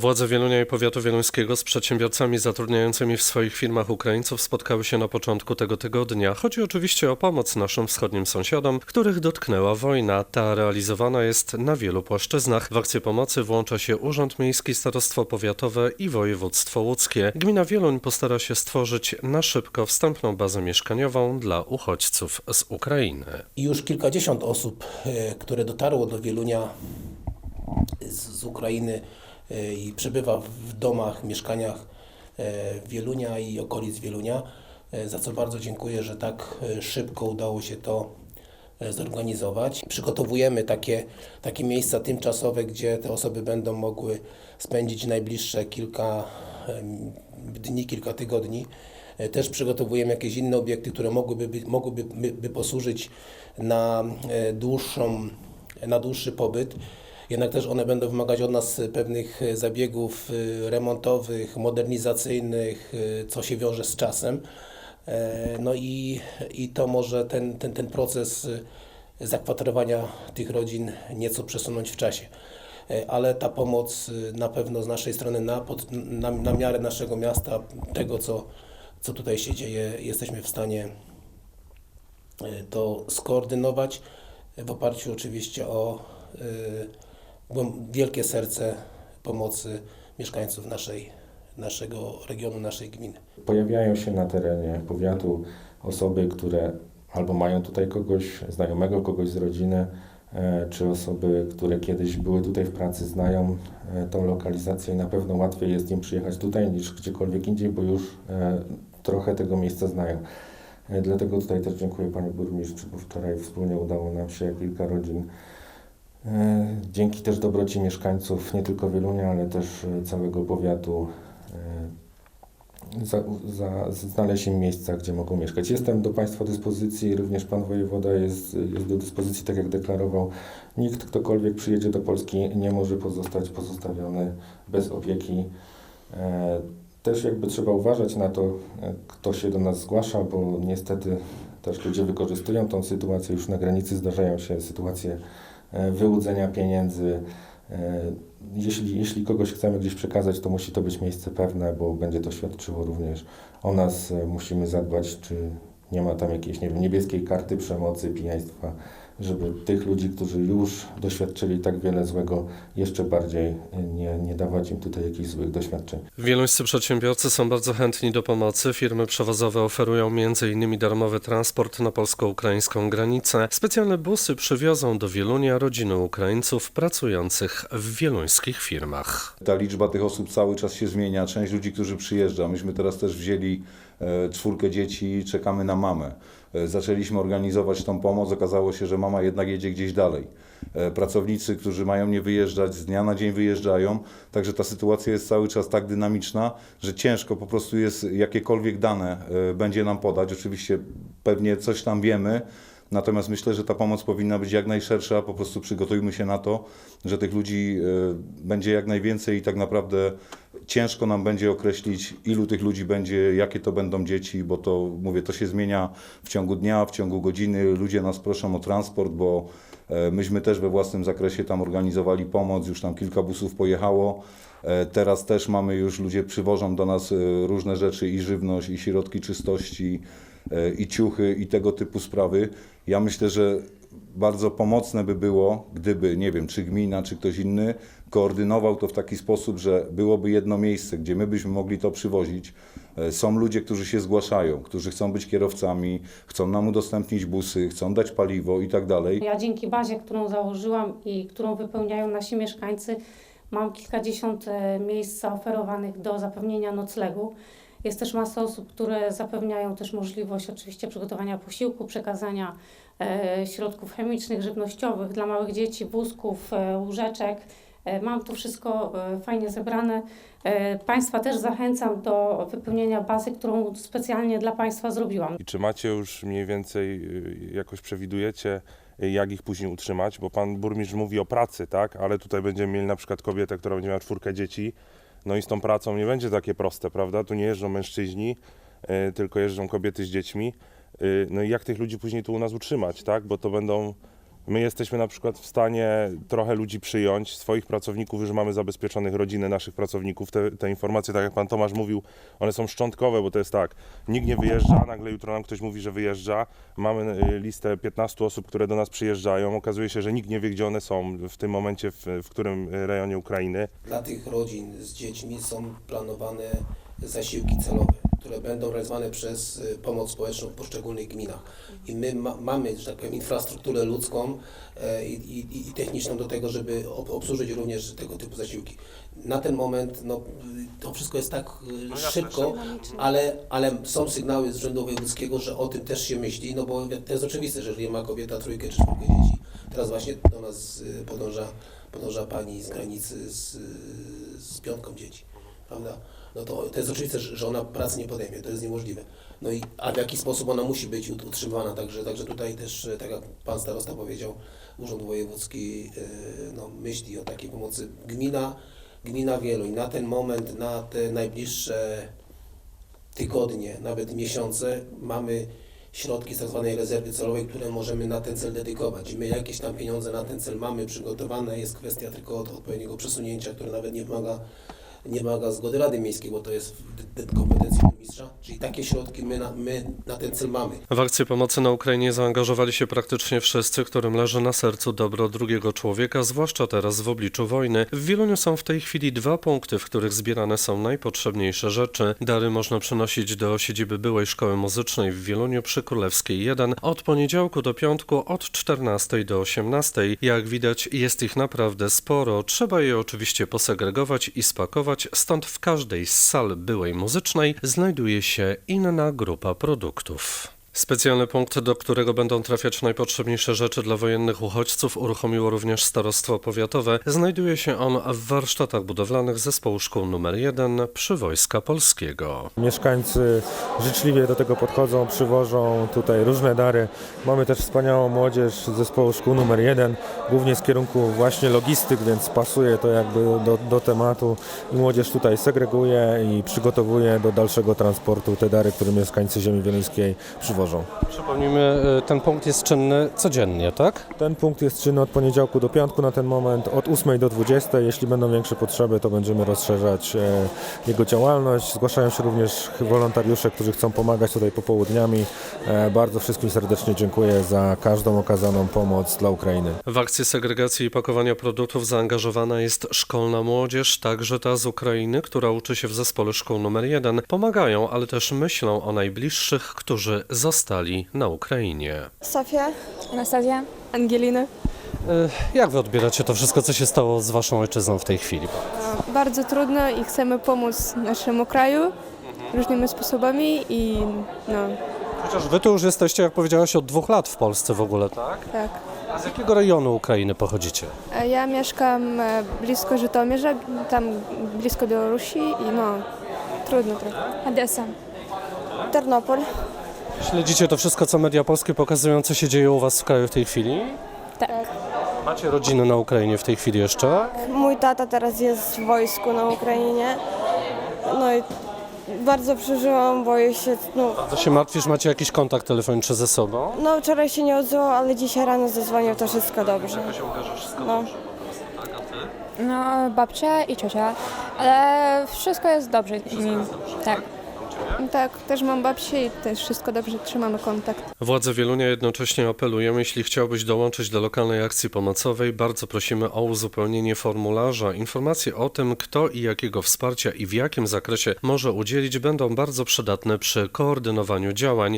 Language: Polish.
Władze Wielunia i powiatu wieluńskiego z przedsiębiorcami zatrudniającymi w swoich firmach Ukraińców spotkały się na początku tego tygodnia. Chodzi oczywiście o pomoc naszym wschodnim sąsiadom, których dotknęła wojna. Ta realizowana jest na wielu płaszczyznach. W akcję pomocy włącza się Urząd Miejski, Starostwo Powiatowe i Województwo Łódzkie. Gmina Wieluń postara się stworzyć na szybko wstępną bazę mieszkaniową dla uchodźców z Ukrainy. Już kilkadziesiąt osób, e, które dotarło do Wielunia z, z Ukrainy i przebywa w domach, mieszkaniach e, Wielunia i okolic Wielunia, e, za co bardzo dziękuję, że tak e, szybko udało się to zorganizować. Przygotowujemy takie, takie miejsca tymczasowe, gdzie te osoby będą mogły spędzić najbliższe kilka dni, kilka tygodni. Też przygotowujemy jakieś inne obiekty, które mogłyby, być- mogłyby by, by posłużyć na dłuższą, na dłuższy pobyt. Jednak też one będą wymagać od nas pewnych e, zabiegów e, remontowych, modernizacyjnych, co się wiąże z czasem. E, No i, i to może ten, ten, ten proces zakwaterowania tych rodzin nieco przesunąć w czasie. E, Ale ta pomoc na pewno z naszej strony na, pod, na, na miarę naszego miasta, tego co, co tutaj się dzieje, jesteśmy w stanie to skoordynować w oparciu oczywiście o głęb- wielkie serce pomocy mieszkańców naszej, naszego regionu, naszej gminy. Pojawiają się na terenie powiatu osoby, które albo mają tutaj kogoś znajomego, kogoś z rodziny, e, czy osoby, które kiedyś były tutaj w pracy, znają e, tą lokalizację i na pewno łatwiej jest im przyjechać tutaj niż gdziekolwiek indziej, bo już e, trochę tego miejsca znają. Dlatego tutaj też dziękuję Panie Burmistrzu, bo wczoraj wspólnie udało nam się kilka rodzin Dzięki też dobroci mieszkańców nie tylko Wielunia, ale też e, całego powiatu e, za, za, miejsca, gdzie mogą mieszkać. Jestem do Państwa dyspozycji, również Pan Wojewoda jest, jest do dyspozycji, tak jak deklarował. Nikt, ktokolwiek przyjedzie do Polski nie może pozostać pozostawiony bez opieki. E, Też jakby trzeba uważać na to, e, kto się do nas zgłasza, bo niestety też ludzie wykorzystują tą sytuację. Już na granicy zdarzają się sytuacje e, wyłudzenia pieniędzy. E, Jeśli, jeśli kogoś chcemy gdzieś przekazać, to musi to być miejsce pewne, bo będzie to świadczyło również o nas. E, Musimy zadbać, czy nie ma tam jakiejś nie wiem, niebieskiej karty przemocy, pijaństwa, żeby tych ludzi, którzy już doświadczyli tak wiele złego, jeszcze bardziej e, nie, nie dawać im tutaj jakichś złych doświadczeń. Wieluńscy przedsiębiorcy są bardzo chętni do pomocy. Firmy przewozowe oferują m.in. darmowy transport na polsko-ukraińską granicę. Specjalne busy przywiozą do Wielunia rodziny Ukraińców pracujących w wieluńskich firmach. Ta liczba tych osób cały czas się zmienia. Część ludzi, którzy przyjeżdża. Myśmy teraz też wzięli e, czwórkę dzieci, czekamy na mamę. E, Zaczęliśmy organizować tą pomoc. Okazało się, że mama jednak jedzie gdzieś dalej. E, Pracownicy, którzy mają nie wyjeżdżać, z dnia na dzień wyjeżdżają. Także ta sytuacja jest cały czas tak dynamiczna, że ciężko po prostu jest jakiekolwiek dane e, będzie nam podać. Oczywiście pewnie coś tam wiemy. Natomiast myślę, że ta pomoc powinna być jak najszersza. Po prostu przygotujmy się na to, że tych ludzi e, będzie jak najwięcej i tak naprawdę ciężko nam będzie określić, ilu tych ludzi będzie, jakie to będą dzieci, bo to mówię, to się zmienia w ciągu dnia, w ciągu godziny. Ludzie nas proszą o transport, bo e, myśmy też we własnym zakresie tam organizowali pomoc, już tam kilka busów pojechało. E, Teraz też mamy już, ludzie przywożą do nas różne rzeczy i żywność, i środki czystości, i ciuchy, i tego typu sprawy. Ja myślę, że bardzo pomocne by było, gdyby, nie wiem, czy gmina, czy ktoś inny koordynował to w taki sposób, że byłoby jedno miejsce, gdzie my byśmy mogli to przywozić. E, Są ludzie, którzy się zgłaszają, którzy chcą być kierowcami, chcą nam udostępnić busy, chcą dać paliwo i tak dalej. Ja dzięki bazie, którą założyłam i którą wypełniają nasi mieszkańcy, mam kilkadziesiąt e, miejsc zaoferowanych do zapewnienia noclegu. Jest też masa osób, które zapewniają też możliwość oczywiście przygotowania posiłku, przekazania e, środków chemicznych, żywnościowych dla małych dzieci, wózków, e, łóżeczek. E, Mam to wszystko e, fajnie zebrane. E, Państwa też zachęcam do wypełnienia bazy, którą specjalnie dla Państwa zrobiłam. I czy macie już mniej więcej, y, jakoś przewidujecie, y, jak ich później utrzymać? Bo pan burmistrz mówi o pracy, tak? Ale tutaj będziemy mieli na przykład kobietę, która będzie miała czwórkę dzieci. No i z tą pracą nie będzie takie proste, prawda? Tu nie jeżdżą mężczyźni, y, tylko jeżdżą kobiety z dziećmi. Y, No i jak tych ludzi później tu u nas utrzymać, tak? Bo to będą My jesteśmy na przykład w stanie trochę ludzi przyjąć, swoich pracowników już mamy zabezpieczonych, rodziny naszych pracowników. Te, te informacje, tak jak pan Tomasz mówił, one są szczątkowe, bo to jest tak, nikt nie wyjeżdża, nagle jutro nam ktoś mówi, że wyjeżdża. Mamy y, listę 15 osób, które do nas przyjeżdżają. Okazuje się, że nikt nie wie, gdzie one są w tym momencie, w, w którym rejonie Ukrainy. Dla tych rodzin z dziećmi są planowane zasiłki celowe, które będą realizowane przez y, pomoc społeczną w poszczególnych gminach. I my ma, mamy, że tak powiem, infrastrukturę ludzką e, i, i, i techniczną do tego, żeby ob, obsłużyć również tego typu zasiłki. Na ten moment no, to wszystko jest tak y, szybko, ale, ale są sygnały z Urzędu Wojewódzkiego, że o tym też się myśli, no bo to jest oczywiste, że jeżeli ma kobieta trójkę czy czwórkę dzieci, teraz właśnie do nas y, podąża, podąża pani z granicy z, z piątką dzieci, prawda? No to, to jest oczywiste, że ona pracy nie podejmie, to jest niemożliwe. No i a w jaki sposób ona musi być ut- utrzymywana, także, także tutaj też, e, tak jak Pan Starosta powiedział, Urząd Wojewódzki e, no, myśli o takiej pomocy. Gmina, gmina Wieluń na ten moment, na te najbliższe tygodnie, nawet miesiące mamy środki z tak zwanej rezerwy celowej, które możemy na ten cel dedykować. I my jakieś tam pieniądze na ten cel mamy przygotowane, jest kwestia tylko od odpowiedniego przesunięcia, które nawet nie wymaga, nie wymaga zgody Rady Miejskiej, bo to jest kompetencji burmistrza. Czyli takie środki my na, my na ten cel mamy. W akcję pomocy na Ukrainie zaangażowali się praktycznie wszyscy, którym leży na sercu dobro drugiego człowieka, zwłaszcza teraz w obliczu wojny. W Wieluniu są w tej chwili dwa punkty, w których zbierane są najpotrzebniejsze rzeczy. Dary można przynosić do siedziby byłej szkoły muzycznej w Wieluniu przy Królewskiej 1 od poniedziałku do piątku od 14 do 18. Jak widać jest ich naprawdę sporo. Trzeba je oczywiście posegregować i spakować, stąd w każdej z sal byłej muzycznej znajduje się inna grupa produktów. Specjalny punkt, do którego będą trafiać najpotrzebniejsze rzeczy dla wojennych uchodźców, uruchomiło również Starostwo Powiatowe. Znajduje się on w warsztatach budowlanych Zespołu Szkół nr 1 przy Wojska Polskiego. Mieszkańcy życzliwie do tego podchodzą, przywożą tutaj różne dary. Mamy też wspaniałą młodzież z zespołu szkół numer 1, głównie z kierunku właśnie logistyk, więc pasuje to jakby do, do tematu. Młodzież tutaj segreguje i przygotowuje do dalszego transportu te dary, które mieszkańcy ziemi wieluńskiej przywożą. Przypomnijmy, y, ten punkt jest czynny codziennie, tak? Ten punkt jest czynny od poniedziałku do piątku na ten moment, od 8 do 20. Jeśli będą większe potrzeby, to będziemy rozszerzać e, jego działalność. Zgłaszają się również wolontariusze, którzy chcą pomagać tutaj popołudniami. E, bardzo wszystkim serdecznie dziękuję za każdą okazaną pomoc dla Ukrainy. W akcję segregacji i pakowania produktów zaangażowana jest szkolna młodzież, także ta z Ukrainy, która uczy się w zespole szkół nr 1. Pomagają, ale też myślą o najbliższych, którzy zostali na Ukrainie. Sofia, Anastazja? Angelina. Y, Jak wy odbieracie to wszystko, co się stało z waszą ojczyzną w tej chwili? Bardzo trudno i chcemy pomóc naszemu kraju różnymi sposobami i no Chociaż wy tu już jesteście, jak powiedziałaś, od dwóch lat w Polsce w ogóle, tak? tak. A z jakiego rejonu Ukrainy pochodzicie? A Ja mieszkam e, blisko Żytomierza, tam blisko Białorusi i no trudno trochę. Odessa. Ternopol. Śledzicie to wszystko, co media polskie pokazują, co się dzieje u was w kraju w tej chwili? Tak. Macie rodziny na Ukrainie w tej chwili jeszcze? Mój tata teraz jest w wojsku na Ukrainie. No i bardzo przeżyłam, boję się, no, To się martwisz, macie jakiś kontakt telefoniczny ze sobą? no wczoraj się nie odzywał, ale dzisiaj rano zadzwonił, to wszystko dobrze. się ukaże wszystko No. No, babcia i ciocia, ale wszystko jest dobrze. Mm, Tak. Tak, też mam babcię i też wszystko dobrze, trzymamy kontakt. Władze Wielunia jednocześnie apelują, jeśli chciałbyś dołączyć do lokalnej akcji pomocowej, bardzo prosimy o uzupełnienie formularza. Informacje o tym, kto i jakiego wsparcia i w jakim zakresie może udzielić, będą bardzo przydatne przy koordynowaniu działań.